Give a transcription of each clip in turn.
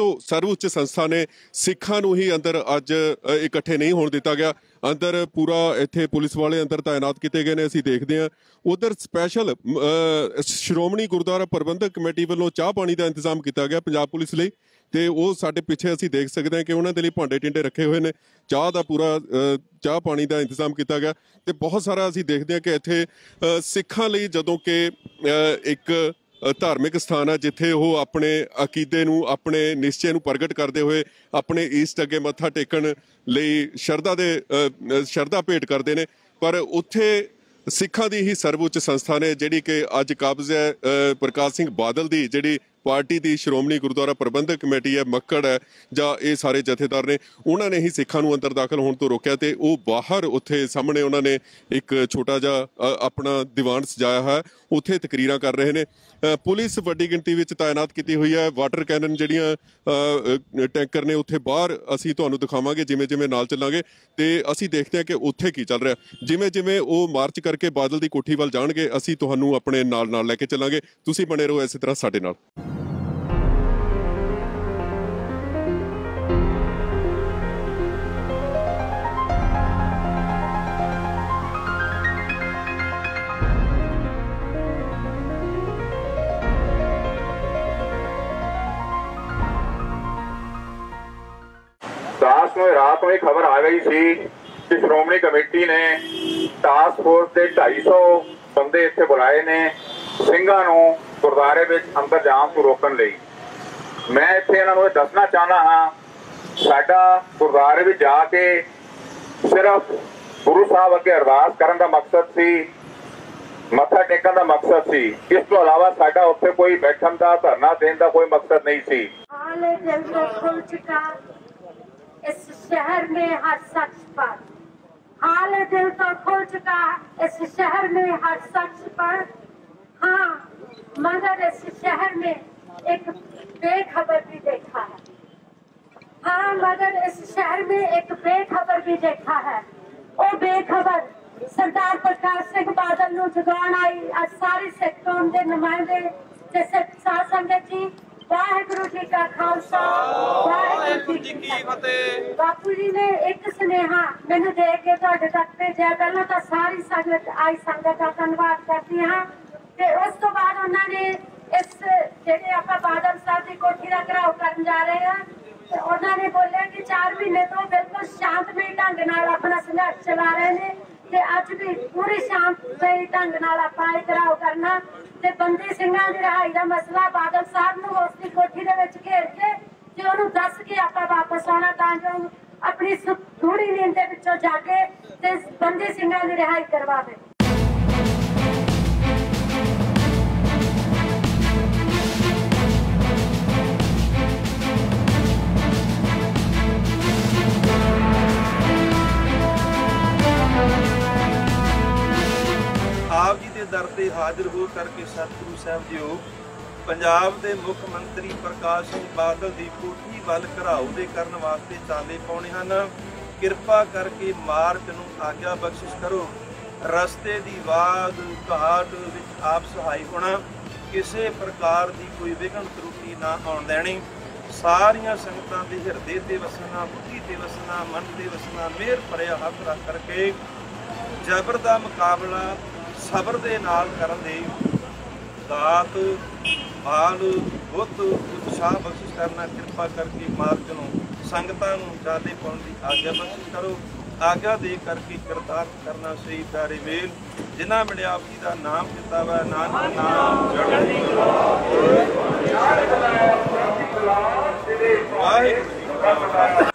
ਤੋਂ ਸਰਵਉੱਚ ਸੰਸਥਾ ਨੇ ਸਿੱਖਾਂ ਨੂੰ ਹੀ ਅੰਦਰ ਅੱਜ ਇਕੱਠੇ ਨਹੀਂ ਹੋਣ ਦਿੱਤਾ ਗਿਆ। ਅੰਦਰ ਪੂਰਾ ਇੱਥੇ ਪੁਲਿਸ ਵਾਲੇ ਅੰਦਰ ਤਾਇਨਾਤ ਕੀਤੇ ਗਏ ਨੇ, ਅਸੀਂ ਦੇਖਦੇ ਹਾਂ। ਉਧਰ ਸਪੈਸ਼ਲ ਸ਼੍ਰੋਮਣੀ ਗੁਰਦੁਆਰਾ ਪ੍ਰਬੰਧਕ ਕਮੇਟੀ ਵੱਲੋਂ ਚਾਹ ਪਾਣੀ ਦਾ ਇੰਤਜ਼ਾਮ ਕੀਤਾ ਗਿਆ ਪੰਜਾਬ ਪੁਲਿਸ ਲਈ। ਤੇ ਉਹ ਸਾਡੇ ਪਿੱਛੇ ਅਸੀਂ ਦੇਖ ਸਕਦੇ ਹਾਂ ਕਿ ਉਹਨਾਂ ਦੇ ਲਈ ਭਾਂਡੇ ਟਿੰਡੇ ਰੱਖੇ ਹੋਏ ਨੇ। ਚਾਹ ਦਾ ਪੂਰਾ ਚਾਹ ਪਾਣੀ ਦਾ ਇੰਤਜ਼ਾਮ ਕੀਤਾ ਗਿਆ। ਤੇ ਬਹੁਤ ਸਾਰਾ ਅਸੀਂ ਦੇਖਦੇ ਹਾਂ ਕਿ ਇੱਥੇ ਸਿੱਖਾਂ ਲਈ ਜਦੋਂ ਕਿ ਇੱਕ ਧਾਰਮਿਕ ਸਥਾਨ ਆ ਜਿੱਥੇ ਉਹ ਆਪਣੇ ਅਕੀਦੇ ਨੂੰ, ਆਪਣੇ ਨਿਸ਼ਚੇ ਨੂੰ ਪ੍ਰਗਟ ਕਰਦੇ ਹੋਏ ਆਪਣੇ ਈਸਟ ਅੱਗੇ ਮੱਥਾ ਟੇਕਣ ਲਈ ਸ਼ਰਧਾ ਦੇ ਸ਼ਰਧਾ ਭੇਟ ਕਰਦੇ ਨੇ। ਪਰ ਉੱਥੇ ਸਿੱਖਾਂ ਦੀ ਹੀ ਸਰਵਉੱਚ ਸੰਸਥਾ ਨੇ, ਜਿਹੜੀ ਕਿ ਅੱਜ ਕਾਬਜ਼ ਹੈ ਪ੍ਰਕਾਸ਼ ਸਿੰਘ ਬਾਦਲ ਦੀ, ਜਿਹੜੀ ਪਾਰਟੀ ਦੀ ਸ਼੍ਰੋਮਣੀ ਗੁਰਦੁਆਰਾ ਪ੍ਰਬੰਧਕ ਕਮੇਟੀ ਹੈ, ਮੱਕੜ ਹੈ, ਜਾਂ ਇਹ ਸਾਰੇ ਜਥੇਦਾਰ ਨੇ, ਉਹਨਾਂ ਨੇ ਹੀ ਸਿੱਖਾਂ ਨੂੰ ਅੰਦਰ ਦਾਖਲ ਹੋਣ ਤੋਂ ਰੋਕਿਆ ਤੇ ਉਹ ਬਾਹਰ ਉੱਥੇ ਸਾਹਮਣੇ ਉਹਨਾਂ ਨੇ ਇੱਕ ਛੋਟਾ ਜਿਹਾ ਆਪਣਾ ਦੀਵਾਨ ਸਜਾਇਆ ਹੈ, ਉੱਥੇ ਤਕਰੀਰਾਂ ਕਰ ਰਹੇ ਨੇ। ਪੁਲਿਸ ਵੱਡੀ ਗਿਣਤੀ ਵਿੱਚ ਤਾਇਨਾਤ ਕੀਤੀ ਹੋਈ ਹੈ, ਵਾਟਰ ਕੈਨਨ ਜਿਹੜੀਆਂ ਟੈਂਕਰ ਨੇ ਉੱਥੇ ਬਾਹਰ ਅਸੀਂ ਤੁਹਾਨੂੰ ਦਿਖਾਵਾਂਗੇ ਜਿਵੇਂ ਜਿਵੇਂ ਨਾਲ ਚੱਲਾਂਗੇ ਤੇ ਅਸੀਂ ਦੇਖਦੇ ਹਾਂ ਕਿ ਉੱਥੇ ਕੀ ਚੱਲ ਰਿਹਾ। ਜਿਵੇਂ ਜਿਵੇਂ ਉਹ ਮਾਰਚ ਕਰਕੇ ਬਾਦਲ ਦੀ ਕੋਠੀ ਵੱਲ ਜਾਣਗੇ, ਅਸੀਂ ਤੁਹਾਨੂੰ ਆਪਣੇ ਨਾਲ ਨਾਲ ਲੈ ਕੇ ਚੱਲਾਂਗੇ। ਤੁਸੀਂ ਬਣੇ ਰਹੋ ਇਸੇ ਤਰ੍ਹਾਂ ਸਾਡੇ ਨਾਲ। ਤੋਂ ਇਹ ਖਬਰ ਆ ਗਈ ਸੀ ਕਿ ਸ਼੍ਰੋਮਣੀ ਕਮੇਟੀ ਨੇ ਟਾਸਕ ਫੋਰਸ ਦੇ 250 ਬੰਦੇ ਇੱਥੇ ਬੁਲਾਏ ਨੇ ਸਿੰਘਾਂ ਨੂੰ ਗੁਰਦਾਰੇ ਵਿੱਚ ਅੰਦਰ ਜਾਣ ਤੋਂ ਰੋਕਣ ਲਈ। ਮੈਂ ਇੱਥੇ ਇਹਨਾਂ ਨੂੰ ਦੱਸਣਾ ਚਾਹਨਾ ਹਾਂ, ਸਾਡਾ ਗੁਰਦਾਰੇ ਵਿੱਚ ਜਾ ਕੇ ਸਿਰਫ ਗੁਰੂ ਸਾਹਿਬ ਅੱਗੇ ਅਰਦਾਸ ਕਰਨ ਦਾ ਮਕਸਦ ਸੀ, ਮੱਥਾ ਟੇਕਣ ਦਾ ਮਕਸਦ ਸੀ। ਇਸ ਤੋਂ ਇਲਾਵਾ ਸਾਡਾ ਉੱਥੇ ਕੋਈ ਬੈਠਣ ਦਾ, ਧਰਨਾ ਦੇਣ ਦਾ ਕੋਈ ਮਕਸਦ ਨਹੀਂ ਸੀ। ਹਾਲੇ ਜਲਦ ਖੁੱਲ ਚੁੱਕਾ। इस शहर में हर शख्स पर हाल दिल तो खुल चुका इस शहर में हर शख्स पर हाँ मगर इस शहर में एक बेखबर भी देखा है हाँ मगर इस शहर में एक बेखबर भी देखा है ਉਹ ਬੇਖਬਰ ਸਰਦਾਰ ਪ੍ਰਕਾਸ਼ ਸਿੰਘ ਬਾਦਲ ਨੂੰ ਜਗਾਉਣ ਆਈ ਅੱਜ ਸਾਰੀ ਸਿੱਖ ਕੌਮ ਦੇ ਨੁਮਾਇੰਦੇ ਤੇ ਸਿੱਖ ਸਾਧ ਸੰਗਤ ਜੀ ਵਾਹਿਗੁਰੂ ਜੀ ਕਾ ਖਾਲਸਾ, ਵਾਹਿਗੁਰੂ ਜੀ ਕੀ ਫਤਿਹ। ਬਾਪੂ ਜੀ ਨੇ ਇੱਕ ਸੁਨੇਹਾ ਮੈਨੂੰ ਦੇ ਕੇ ਤੁਹਾਡੇ ਤੱਕ ਭੇਜਿਆ। ਪਹਿਲਾਂ ਤਾਂ ਸਾਰੀ ਸੰਗਤ, ਆਈ ਸੰਗਤ ਦਾ ਧੰਨਵਾਦ ਕਰਦੀ ਹਾਂ। ਤੇ ਉਸ ਤੋਂ ਬਾਅਦ ਉਹਨਾਂ ਨੇ ਇਸ ਜਿਹੜੇ ਆਪਾਂ ਬਾਦਲ ਸਾਹਿਬ ਦੀ ਕੋਠੀ ਦਾ ਘਰਾਓ ਕਰਨ ਜਾ ਰਹੇ ਹਾਂ, ਤੇ ਉਹਨਾਂ ਨੇ ਬੋਲਿਆ ਕਿ 4 ਮਹੀਨੇ ਤੋਂ ਬਿਲਕੁਲ ਸ਼ਾਂਤਮਈ ਢੰਗ ਨਾਲ ਆਪਣਾ ਸੰਘਰਸ਼ ਚਲਾ ਰਹੇ ਨੇ। ਤੇ ਅੱਜ ਵੀ ਪੂਰੀ ਸ਼ਾਂਤਮਈ ਢੰਗ ਨਾਲ ਆਪਾਂ ਇਹ ਘਰਾਓ ਕਰਨਾ ਤੇ ਬੰਦੀ ਸਿੰਘਾਂ ਦੀ ਰਿਹਾਈ ਦਾ ਮਸਲਾ ਬਾਦਲ ਸਾਹਿਬ ਨੂੰ ਉਸ ਦੀ ਕੋਠੀ ਦੇ ਵਿੱਚ ਘੇਰ ਕੇ ਤੇ ਉਹਨੂੰ ਦੱਸ ਕੇ ਆਪਾਂ ਵਾਪਸ ਆਉਣਾ ਤਾਂ ਜੋ ਆਪਣੀ ਥੋੜੀ ਨੀਂਦ ਦੇ ਵਿੱਚੋਂ ਜਾ ਕੇ ਤੇ ਬੰਦੀ ਸਿੰਘਾਂ ਦੀ ਰਿਹਾਈ ਕਰਵਾਵੇ। ਹਾਜ਼ਰ ਹੋ ਕਰਕੇ ਸਤਿਗੁਰੂ ਸਾਹਿਬ ਜੀਓ, ਪੰਜਾਬ ਦੇ ਮੁੱਖ ਮੰਤਰੀ ਪ੍ਰਕਾਸ਼ ਸਿੰਘ ਬਾਦਲ ਦੀ ਕੋਠੀ ਵੱਲ ਘਰਾਓ ਦੇ ਕਰਨ ਵਾਸਤੇ ਚਾਲੇ ਪਾਉਣੇ ਹਨ। ਕਿਰਪਾ ਕਰਕੇ ਮਾਰਚ ਨੂੰ ਆਗਿਆ ਬਖਸ਼ਿਸ਼ ਕਰੋ। ਰਸਤੇ ਦੀ ਬਾਦ ਘਾਟ ਵਿੱਚ ਆਪ ਸਹਾਈ ਹੋਣਾ, ਕਿਸੇ ਪ੍ਰਕਾਰ ਦੀ ਕੋਈ ਵਿਘਨ ਤਰੁਟੀ ਨਾ ਆਉਣ ਦੇਣੀ। ਸਾਰੀਆਂ ਸੰਗਤਾਂ ਦੇ ਹਿਰਦੇ ਤੇ ਵਸਣਾ, ਬੁੱਧੀ ਤੇ ਵਸਣਾ, ਮਨ ਤੇ ਵਸਣਾ, ਮਿਹਰ ਭਰਿਆ ਹੱਥ ਰੱਖ ਕਰਕੇ ਜ਼ਬਰ ਦਾ ਮੁਕਾਬਲਾ ਸਬਰ ਦੇ ਨਾਲ ਕਰਨ ਦੇ ਦਾਤ ਬਾਲ ਬੁੱਧ ਉਤਸ਼ਾਹ ਬਖਸ਼ਿਸ਼ ਕਰਨਾ ਕਿਰਪਾ ਕਰਕੇ ਮਾਰਗ ਨੂੰ, ਸੰਗਤਾਂ ਨੂੰ ਚਾਲੇ ਪਾਉਣ ਦੀ ਆਗਿਆ ਬਖਸ਼ਿਸ਼ ਕਰੋ। ਆਗਿਆ ਦੇ ਕਰਕੇ ਕਰਤਾਰ ਕਰਨਾ ਸਹੀ ਤਾਰੇ ਵੇਲ, ਜਿਨ੍ਹਾਂ ਮਿਲਿਆ ਆਪ ਜੀ ਦਾ ਨਾਮ ਦਿੱਤਾ ਵਾ, ਨਾਨਕ ਨਾਮ ਚੜ੍ਹਦੀ ਵਾਹਿਗੁਰੂ ਜੀ ਕਾ ਖਾਲਸਾ।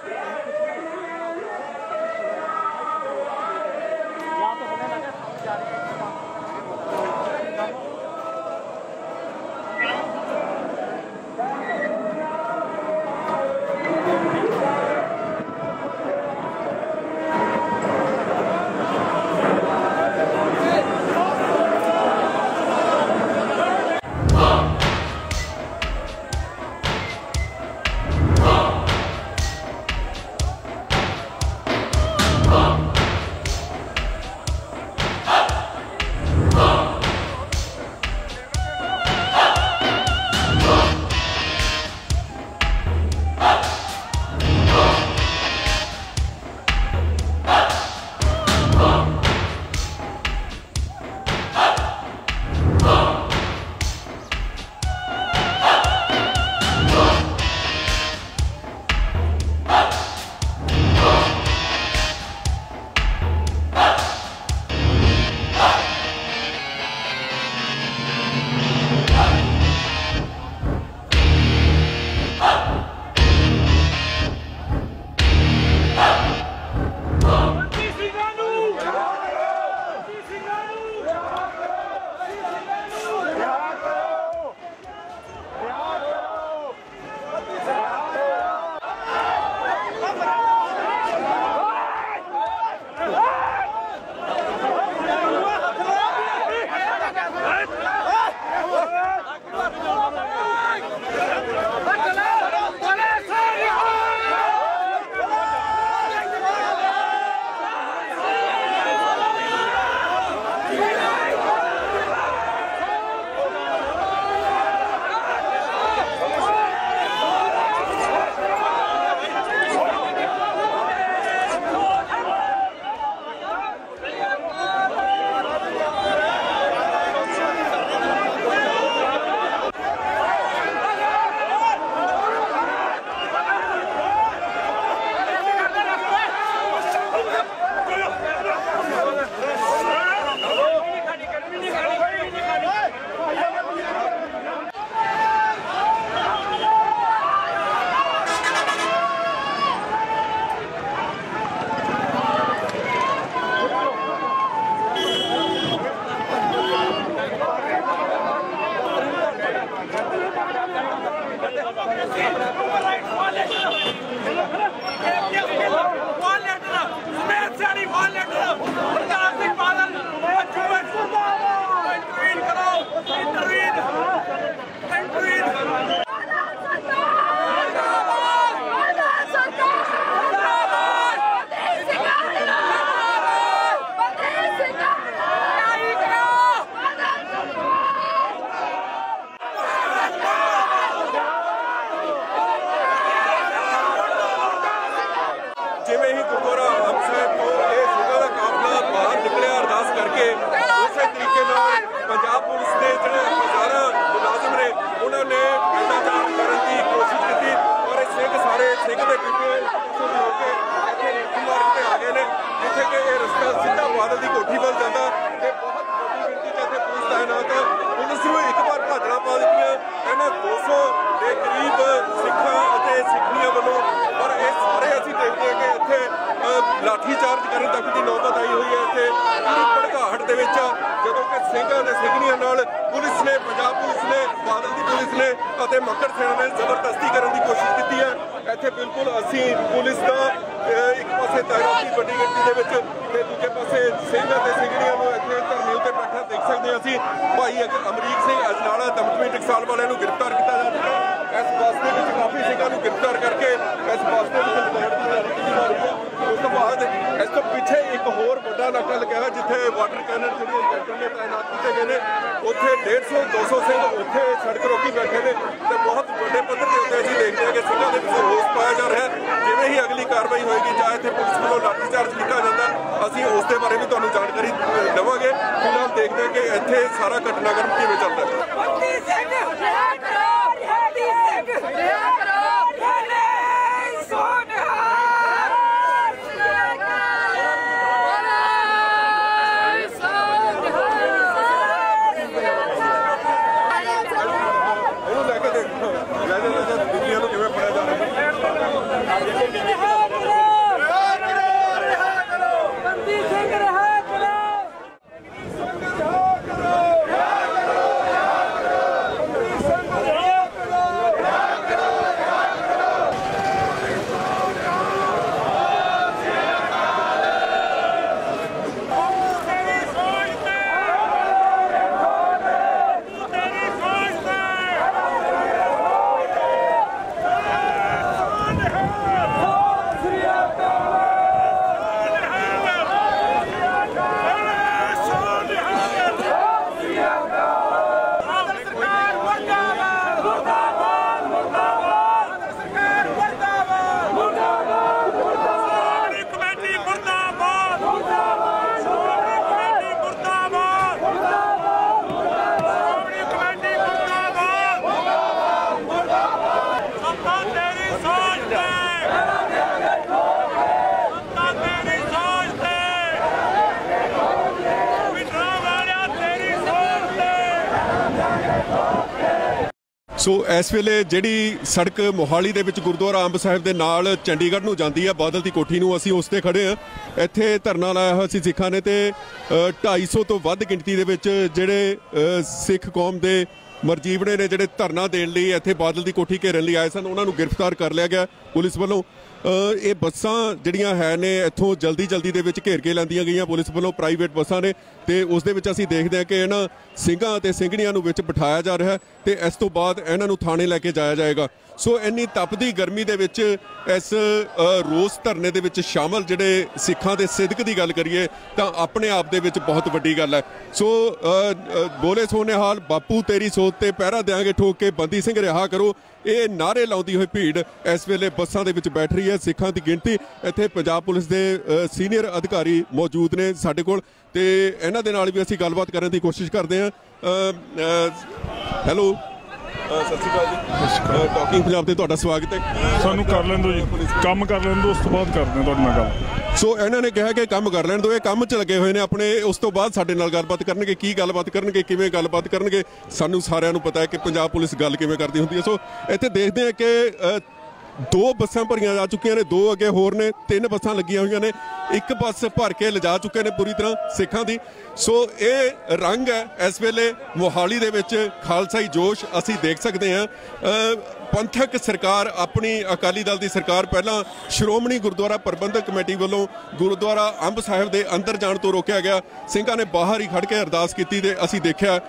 ਦੇ ਟਿੱਪੇ ਇੱਥੋਂ ਦੀ ਹੋ ਕੇ ਤੇ ਆ ਗਏ ਨੇ, ਜਿੱਥੇ ਕਿ ਇਹ ਰਸਤਾ ਸਿੱਧਾ ਬਾਦਲ ਦੀ ਕੋਠੀ ਵੱਲ ਜਾਂਦਾ ਤੇ ਬਹੁਤ ਵੱਡੀ ਗਿਣਤੀ 'ਚ ਇੱਥੇ ਪੁਲਿਸ ਤਾਇਨਾਤ ਹੈ। ਪੁਲਿਸ ਨੂੰ ਇੱਕ ਵਾਰ ਭਾਜੜਾ ਪਾ ਦਿੱਤੀ ਹੈ ਇਹਨਾਂ 200 ਦੇ ਕਰੀਬ ਸਿੱਖਾਂ ਅਤੇ ਸਿੱਖਣੀਆਂ ਵੱਲੋਂ, ਪਰ ਇਹ ਸਾਰੇ ਅਸੀਂ ਦੇਖਦੇ ਹਾਂ ਕਿ ਇੱਥੇ ਲਾਠੀ ਚਾਰਜ ਕਰਨ ਤੱਕ ਦੀ ਨੌਬਤ ਆਈ ਹੋਈ ਹੈ। ਇੱਥੇ ਪੂਰੀ ਭੜਕਾਹਟ ਦੇ ਵਿੱਚ ਜਦੋਂ ਕਿ ਸਿੰਘਾਂ ਦੇ ਸਿੰਘਣੀਆਂ ਨਾਲ ਪੁਲਿਸ ਨੇ, ਪੰਜਾਬ ਪੁਲਿਸ ਨੇ, ਬਾਦਲ ਦੀ ਪੁਲਿਸ ਨੇ ਅਤੇ ਮੱਕੜ ਸੈਨਾ ਨੇ ਜ਼ਬਰਦਸਤੀ ਕਰਨ ਦੀ ਕੋਸ਼ਿਸ਼ ਕੀਤੀ ਹੈ। ਇੱਥੇ ਬਿਲਕੁਲ ਅਸੀਂ ਪੁਲਿਸ ਦਾ ਇੱਕ ਪਾਸੇ ਤਾਇਨਾਤੀ ਵੱਡੀ ਗਿਣਤੀ ਦੇ ਵਿੱਚ ਤੇ ਦੂਜੇ ਪਾਸੇ ਸਿੰਘਾਂ ਅਤੇ ਸਿੰਘਣੀਆਂ ਨੂੰ ਇੱਥੇ ਧਰਨੇ ਉੱਤੇ ਬੈਠਾ ਦੇਖ ਸਕਦੇ ਹਾਂ ਅਸੀਂ। ਭਾਈ ਅਮਰੀਕ ਸਿੰਘ ਅਜਨਾਲਾ, ਦਮਦਮੀ ਟਕਸਾਲ ਵਾਲਿਆਂ ਨੂੰ ਗ੍ਰਿਫਤਾਰ ਕੀਤਾ ਜਾ ਚੁੱਕਾ। ਇਸ ਬੱਸ ਦੇ ਵਿੱਚ ਕਾਫੀ ਸਿੰਘਾਂ ਨੂੰ ਗ੍ਰਿਫਤਾਰ ਕਰਕੇ ਇਸ ਬੱਸ ਦੇ ਵਿੱਚ ਲਗਾਉਣ ਦੀ ਜਾ ਰਹੀ ਹੈ। ਉਸ ਤੋਂ ਬਾਅਦ ਇਸ ਤੋਂ ਪਿੱਛੇ ਇੱਕ ਹੋਰ ਵੱਡਾ ਨਾਕਾ ਲੱਗਿਆ ਹੈ ਜਿੱਥੇ ਵਾਟਰ ਕੈਨਨ ਜਿਹੜੇ ਇੰਜੈਕਟਰ ਨੇ ਤਾਇਨਾਤ ਕੀਤੇ ਗਏ ਨੇ। ਉੱਥੇ 150 200 ਸਿੰਘ ਉੱਥੇ ਸੜਕ ਰੋਕੀ ਬੈਠੇ ਨੇ ਤੇ ਬਹੁਤ ਵੱਡੇ ਪੱਧਰ ਦੇ ਉੱਤੇ ਅਸੀਂ ਦੇਖਦੇ ਹਾਂ ਕਿ ਸਿੰਘਾਂ ਦੇ ਵਿੱਚ ਰੋਸ ਪਾਇਆ ਜਾ ਰਿਹਾ ਜਿਵੇਂ ਹੀ ਅਗਲੀ ਕਾਰਵਾਈ ਹੋਏਗੀ ਜਾਂ ਇੱਥੇ ਪੁਲਿਸ ਵੱਲੋਂ ਲਾਠੀ ਚਾਰਜ ਕੀਤਾ ਜਾਂਦਾ ਅਸੀਂ ਉਸ ਦੇ ਬਾਰੇ ਵੀ ਤੁਹਾਨੂੰ ਜਾਣਕਾਰੀ ਅ, ਦੇਵਾਂਗੇ। ਫਿਲਹਾਲ ਦੇਖਦੇ ਹਾਂ ਕਿ ਇੱਥੇ ਸਾਰਾ ਘਟਨਾਕ੍ਰਮ ਕਿਵੇਂ ਚੱਲਦਾ ਹੈ ਬੰਦੀ ਸਿੰਘ ਰਿਹਾ ਕਰੋ ਬੰਦੀ ਸਿੰਘ ਰਿਹਾ ਕਰੋ ਯਾਨੇ ਸੋਨਿਆ ਇਹਨੂੰ ਲੈ ਕੇ ਦੇਖੋ ਲੈ ਦੇ ਲੈ ਦੇ ਦੁਨੀਆ ਨੂੰ ਕਿਵੇਂ ਫੜਿਆ ਜਾ ਰਿਹਾ ਹੈ ਬੰਦੀ ਸਿੰਘ ਰਿਹਾ ਕਰੋ ਕਮੇਟੀ ਮੁਰਦਾਬਾਦ ਮੁਰਦਾਬਾਦ ਕਮੇਟੀ ਮੁਰਦਾਬਾਦ ਮੁਰਦਾਬਾਦ ਕਮੇਟੀ ਮੁਰਦਾਬਾਦ ਮੁਰਦਾਬਾਦ ਸੱਤਾ ਤੇਰੀ ਸੋਚ ਤੇ ਸੱਤਾ ਤੇਰੀ ਸੋਚ ਤੇ ਵਿਟਰਾ ਵਾਲਿਆ ਤੇਰੀ ਸੋਚ ਤੇ ਸੋ ਇਸ ਵੇਲੇ ਜਿਹੜੀ ਸੜਕ ਮੋਹਾਲੀ ਦੇ ਵਿੱਚ ਗੁਰਦੁਆਰਾ ਅੰਬ ਸਾਹਿਬ ਦੇ ਨਾਲ ਚੰਡੀਗੜ੍ਹ ਨੂੰ ਜਾਂਦੀ ਹੈ ਬਾਦਲ ਦੀ ਕੋਠੀ ਨੂੰ ਅਸੀਂ ਉਸ ਤੇ ਖੜੇ ਹਾਂ। ਇੱਥੇ ਧਰਨਾ ਲਾਇਆ ਹੋਇਆ ਸੀ ਸਿੱਖਾਂ ਨੇ ਤੇ ਅ, 250 ਤੋਂ ਵੱਧ ਗਿਣਤੀ ਦੇ ਵਿੱਚ ਜਿਹੜੇ ਸਿੱਖ ਕੌਮ ਦੇ ਮਰਜੀਵੜੇ ਨੇ ਜਿਹੜੇ ਧਰਨਾ ਦੇਣ ਲਈ ਇੱਥੇ ਬਾਦਲ ਦੀ ਕੋਠੀ ਘੇਰਨ ਲਈ ਆਏ ਸਨ ਉਹਨਾਂ ਨੂੰ ਗ੍ਰਿਫਤਾਰ ਕਰ ਲਿਆ ਗਿਆ ਪੁਲਿਸ ਵੱਲੋਂ। ਇਹ ਬੱਸਾਂ ਜਿਹੜੀਆਂ ਹੈ ਨੇ, ਇੱਥੋਂ ਜਲਦੀ ਜਲਦੀ ਦੇ ਵਿੱਚ ਘੇਰ ਕੇ ਲੈਂਦੀਆਂ ਗਈਆਂ ਪੁਲਿਸ ਵੱਲੋਂ ਪ੍ਰਾਈਵੇਟ ਬੱਸਾਂ ਨੇ ਤੇ ਉਸ ਦੇ ਵਿੱਚ ਅਸੀਂ ਦੇਖਦੇ ਹਾਂ ਕਿ ਇਹਨਾਂ ਸਿੰਘਾਂ ਅਤੇ ਸਿੰਘਣੀਆਂ ਨੂੰ ਵਿੱਚ ਬਿਠਾਇਆ ਜਾ ਰਿਹਾ ਹੈ ਤੇ ਇਸ ਤੋਂ ਬਾਅਦ ਇਹਨਾਂ ਨੂੰ ਥਾਣੇ ਲੈ ਕੇ ਜਾਇਆ ਜਾਏਗਾ। ਸੋ ਇੰਨੀ ਤਪਦੀ ਗਰਮੀ ਦੇ ਵਿੱਚ ਇਸ ਰੋਸ ਧਰਨੇ ਦੇ ਵਿੱਚ ਸ਼ਾਮਲ ਜਿਹੜੇ ਸਿੱਖਾਂ ਦੇ ਸਿਦਕ ਦੀ ਗੱਲ ਕਰੀਏ, ਤਾਂ ਆਪਣੇ ਆਪ ਦੇ ਵਿੱਚ ਬਹੁਤ ਵੱਡੀ ਗੱਲ ਹੈ। ਸੋ ਬੋਲੇ ਸੋਨੇਹਾਲ ਬਾਪੂ ਤੇਰੀ ਸੋਚ ਤੇ ਪਹਿਰਾ ਦਿਆਂਗੇ ਠੋਕ ਕੇ, ਬੰਦੀ ਸਿੰਘ ਰਿਹਾ ਕਰੋ। ਇਹ ਨਾਰੇ ਲਾਉਂਦੀ ਹੋਈ ਭੀੜ ਇਸ ਵੇਲੇ ਬੱਸਾਂ ਦੇ ਵਿੱਚ ਬੈਠ ਰਹੀ ਹੈ, ਸਿੱਖਾਂ ਦੀ ਗਿਣਤੀ। ਇੱਥੇ ਪੰਜਾਬ ਪੁਲਿਸ ਦੇ ਸੀਨੀਅਰ ਅਧਿਕਾਰੀ ਮੌਜੂਦ ਨੇ ਸਾਡੇ ਕੋਲ ਤੇ ਇਹਨਾਂ ਦੇ ਨਾਲ ਵੀ ਅਸੀਂ ਗੱਲਬਾਤ ਕਰਨ ਦੀ ਕੋਸ਼ਿਸ਼ ਕਰਦੇ ਹਾਂ। ਹੈਲੋ। ਸਤਿ ਸ਼੍ਰੀ ਅਕਾਲ ਜੀ। ਟਾਕਿੰਗ ਪੰਜਾਬ ਤੇ ਤੁਹਾਡਾ ਸਵਾਗਤ ਹੈ। ਸਾਨੂੰ ਕਰ ਲੈਣ ਦਿਓ ਜੀ। ਕੰਮ ਕਰ ਲੈਣ ਦਿਓ ਉਸ ਤੋਂ ਬਾਅਦ ਕਰਦੇ ਹਾਂ ਤੁਹਾਡੇ ਨਾਲ ਗੱਲ। ਸੋ ਇਹਨਾਂ ਨੇ ਕਿਹਾ ਕਿ ਕੰਮ ਕਰ ਲੈਣ ਦਿਓ ਇਹ ਕੰਮ 'ਚ ਲੱਗੇ ਹੋਏ ਨੇ ਆਪਣੇ। ਉਸ ਤੋਂ ਬਾਅਦ ਸਾਡੇ ਨਾਲ ਗੱਲਬਾਤ ਕਰਨਗੇ ਕੀ ਗੱਲਬਾਤ ਕਰਨਗੇ ਕਿਵੇਂ ਗੱਲਬਾਤ ਕਰਨਗੇ। ਸਾਨੂੰ ਸਾਰਿਆਂ ਨੂੰ ਪਤਾ ਹੈ ਕਿ ਪੰਜਾਬ ਪੁਲਿਸ ਗੱਲ ਕਿਵੇਂ ਕਰਦੀ ਹੁੰਦੀ ਹੈ। ਸੋ ਇੱਥੇ ਦੇਖਦੇ ਹਾਂ ਕਿ ਦੋ ਬੱਸਾਂ ਭਰੀਆਂ ਜਾ ਚੁੱਕੀਆਂ ਨੇ, ਦੋ ਅੱਗੇ ਹੋਰ ਨੇ, ਤਿੰਨ ਬੱਸਾਂ ਲੱਗੀਆਂ ਹੋਈਆਂ ਨੇ, ਇੱਕ ਬੱਸ ਭਰ ਕੇ ਲਿਜਾ ਚੁੱਕੇ ਨੇ ਪੂਰੀ ਤਰ੍ਹਾਂ ਸਿੱਖਾਂ ਦੀ। ਸੋ ਇਹ ਰੰਗ ਹੈ, ਇਸ ਵੇਲੇ ਮੋਹਾਲੀ ਦੇ ਵਿੱਚ ਖਾਲਸਾਈ ਜੋਸ਼ ਅਸੀਂ ਦੇਖ ਸਕਦੇ ਹਾਂ। ਪੰਥਕ ਸਰਕਾਰ, ਆਪਣੀ ਅਕਾਲੀ ਦਲ ਦੀ ਸਰਕਾਰ ਪਹਿਲਾਂ ਸ਼੍ਰੋਮਣੀ ਗੁਰਦੁਆਰਾ ਪ੍ਰਬੰਧਕ ਕਮੇਟੀ ਵੱਲੋਂ ਗੁਰਦੁਆਰਾ ਅੰਬ ਸਾਹਿਬ ਦੇ ਅੰਦਰ ਜਾਣ ਤੋਂ ਰੋਕਿਆ ਗਿਆ। ਸਿੰਘਾਂ ਨੇ ਬਾਹਰ ਹੀ ਖੜ ਕੇ ਅਰਦਾਸ ਕੀਤੀ ਤੇ ਅਸੀਂ ਦੇਖਿਆ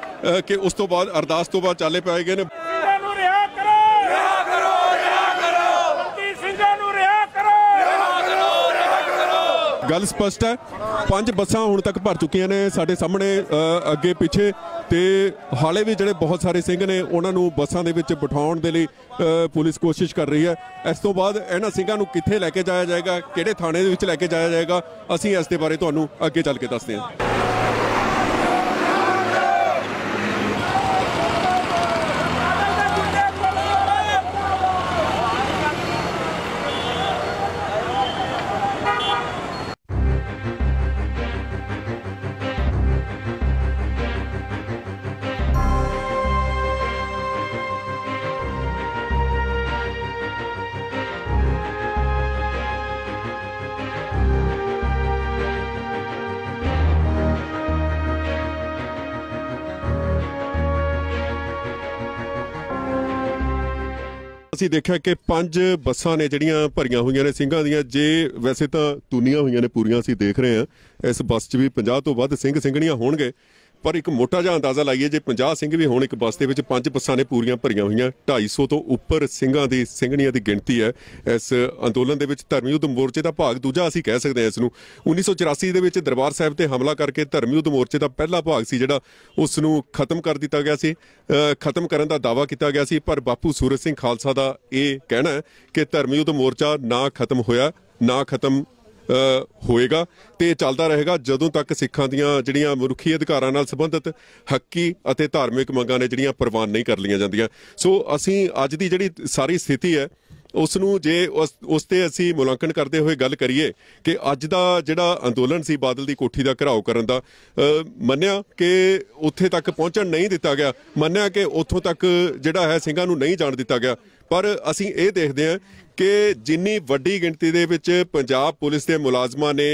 ਕਿ ਉਸ ਤੋਂ ਬਾਅਦ ਅਰਦਾਸ ਤੋਂ ਬਾਅਦ ਚਾਲੇ ਪਾਏ ਗਏ ਨੇ ਸਿੰਘਾਂ ਨੂੰ ਰਿਹਾ ਕਰੋ ਰਿਹਾ ਕਰੋ ਰਿਹਾ ਕਰੋ ਬੰਦੀ ਸਿੰਘਾਂ ਨੂੰ ਰਿਹਾ ਕਰੋ ਗੱਲ ਸਪਸ਼ਟ ਹੈ। ਪੰਜ ਬੱਸਾਂ ਹੁਣ ਤੱਕ ਭਰ ਚੁੱਕੀਆਂ ਨੇ ਸਾਡੇ ਸਾਹਮਣੇ ਅੱਗੇ ਪਿੱਛੇ ਤੇ ਹਾਲੇ ਵੀ ਜਿਹੜੇ ਬਹੁਤ ਸਾਰੇ ਸਿੰਘ ਨੇ, ਉਹਨਾਂ ਨੂੰ ਬੱਸਾਂ ਦੇ ਵਿੱਚ ਬਿਠਾਉਣ ਦੇ ਲਈ ਪੁਲਿਸ ਕੋਸ਼ਿਸ਼ ਕਰ ਰਹੀ ਹੈ। ਇਸ ਤੋਂ ਬਾਅਦ ਇਹਨਾਂ ਸਿੰਘਾਂ ਨੂੰ ਕਿੱਥੇ ਲੈ ਕੇ ਜਾਇਆ ਜਾਏਗਾ, ਕਿਹੜੇ ਥਾਣੇ ਦੇ ਵਿੱਚ ਲੈ ਕੇ ਜਾਇਆ ਜਾਏਗਾ, ਅਸੀਂ ਇਸ ਦੇ ਬਾਰੇ ਤੁਹਾਨੂੰ ਅੱਗੇ ਚੱਲ ਕੇ ਦੱਸਦੇ ਹਾਂ। ਅਸੀਂ ਦੇਖਿਆ ਕਿ ਪੰਜ ਬੱਸਾਂ ਨੇ ਜਿਹੜੀਆਂ ਭਰੀਆਂ ਹੋਈਆਂ ਨੇ ਸਿੰਘਾਂ ਦੀਆਂ, ਜੇ ਵੈਸੇ ਤਾਂ ਤੁਨੀਆਂ ਹੋਈਆਂ ਨੇ ਪੂਰੀਆਂ, ਅਸੀਂ ਦੇਖ ਰਹੇ ਹਾਂ। ਇਸ ਬੱਸ 'ਚ ਵੀ 50 ਤੋਂ ਵੱਧ ਸਿੰਘ ਸਿੰਘਣੀਆਂ ਹੋਣਗੇ। ਪਰ ਇੱਕ ਮੋਟਾ ਜਿਹਾ ਅੰਦਾਜ਼ਾ ਲਾਈਏ, ਜੇ 50 ਸਿੰਘ ਵੀ ਹੋਣ ਇੱਕ ਬੱਸ ਦੇ ਵਿੱਚ, ਪੰਜ ਬੱਸਾਂ ਨੇ ਪੂਰੀਆਂ ਭਰੀਆਂ ਹੋਈਆਂ 250 ਤੋਂ ਉੱਪਰ ਸਿੰਘਾਂ ਦੀ, ਸਿੰਘਣੀਆਂ ਦੀ ਗਿਣਤੀ ਹੈ। ਇਸ ਅੰਦੋਲਨ ਦੇ ਵਿੱਚ ਧਰਮੀ ਯੁੱਧ ਮੋਰਚੇ ਦਾ ਭਾਗ ਦੂਜਾ ਅਸੀਂ ਕਹਿ ਸਕਦੇ ਹਾਂ ਇਸ ਨੂੰ। 1984 ਦੇ ਵਿੱਚ ਦਰਬਾਰ ਸਾਹਿਬ ਤੇ ਹਮਲਾ ਕਰਕੇ ਧਰਮੀ ਯੁੱਧ ਮੋਰਚੇ ਦਾ ਪਹਿਲਾ ਭਾਗ ਸੀ, ਜਿਹੜਾ ਉਸ ਨੂੰ ਖਤਮ ਕਰ ਦਿੱਤਾ ਗਿਆ ਸੀ। ਖਤਮ ਕਰਨ ਦਾ ਦਾਵਾ ਕੀਤਾ ਗਿਆ ਸੀ, ਪਰ ਬਾਪੂ ਸੂਰਜ ਸਿੰਘ ਖਾਲਸਾ ਦਾ ਇਹ ਕਹਿਣਾ ਹੈ ਕਿ ਧਰਮੀ ਯੁੱਧ ਮੋਰਚਾ ਨਾ ਖਤਮ ਹੋਇਆ, ਨਾ ਖਤਮ ਹੋਏਗਾ ਤੇ ਚੱਲਦਾ ਰਹੇਗਾ ਜਦੋਂ ਤੱਕ ਸਿੱਖਾਂ ਦੀਆਂ ਜਿਹੜੀਆਂ ਮਨੁੱਖੀ ਅਧਿਕਾਰਾਂ ਨਾਲ ਸੰਬੰਧਿਤ ਹੱਕੀ ਅਤੇ ਧਾਰਮਿਕ ਮੰਗਾਂ ਨੇ ਜਿਹੜੀਆਂ ਪ੍ਰਵਾਨ ਨਹੀਂ ਕਰ ਲਈਆਂ ਜਾਂਦੀਆਂ। ਸੋ ਅਸੀਂ ਅੱਜ ਦੀ ਜਿਹੜੀ ਸਾਰੀ ਸਥਿਤੀ ਹੈ, ਉਸ ਨੂੰ ਜੇ ਉਸ ਤੇ ਅਸੀਂ ਮੁਲਾਂਕਣ ਕਰਦੇ ਹੋਏ ਗੱਲ ਕਰੀਏ ਕਿ ਅੱਜ ਦਾ ਜਿਹੜਾ ਅੰਦੋਲਨ ਸੀ ਬਾਦਲ ਦੀ ਕੋਠੀ ਦਾ ਘਰਾਓ ਕਰਨ ਦਾ ਮੰਨਿਆ ਕਿ ਉੱਥੇ ਤੱਕ ਪਹੁੰਚਣ ਨਹੀਂ ਦਿੱਤਾ ਗਿਆ, ਮੰਨਿਆ ਕਿ ਉੱਥੋਂ ਤੱਕ ਜਿਹੜਾ ਹੈ ਸਿੰਘਾਂ ਨੂੰ ਨਹੀਂ ਜਾਣ ਦਿੱਤਾ ਗਿਆ। ਪਰ ਅਸੀਂ ਇਹ ਦੇਖਦੇ ਹਾਂ ਕਿ ਜਿੰਨੀ ਵੱਡੀ ਗਿਣਤੀ ਦੇ ਵਿੱਚ ਪੰਜਾਬ ਪੁਲਿਸ ਦੇ ਮੁਲਾਜ਼ਮਾਂ ਨੇ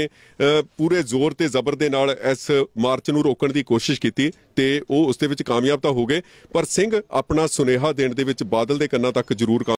ਪੂਰੇ ਜ਼ੋਰ ਤੇ ਜ਼ਬਰ ਦੇ ਨਾਲ ਇਸ ਮਾਰਚ ਨੂੰ ਰੋਕਣ ਦੀ ਕੋਸ਼ਿਸ਼ ਕੀਤੀ ਤੇ ਉਹ ਉਸ ਦੇ ਵਿੱਚ ਕਾਮਯਾਬ ਤਾਂ ਹੋ ਗਏ, ਪਰ ਸਿੰਘ ਆਪਣਾ ਸੁਨੇਹਾ ਦੇਣ ਦੇ ਵਿੱਚ ਬਾਦਲ ਦੇ ਕੰਨਾਂ ਤੱਕ ਜ਼ਰੂਰ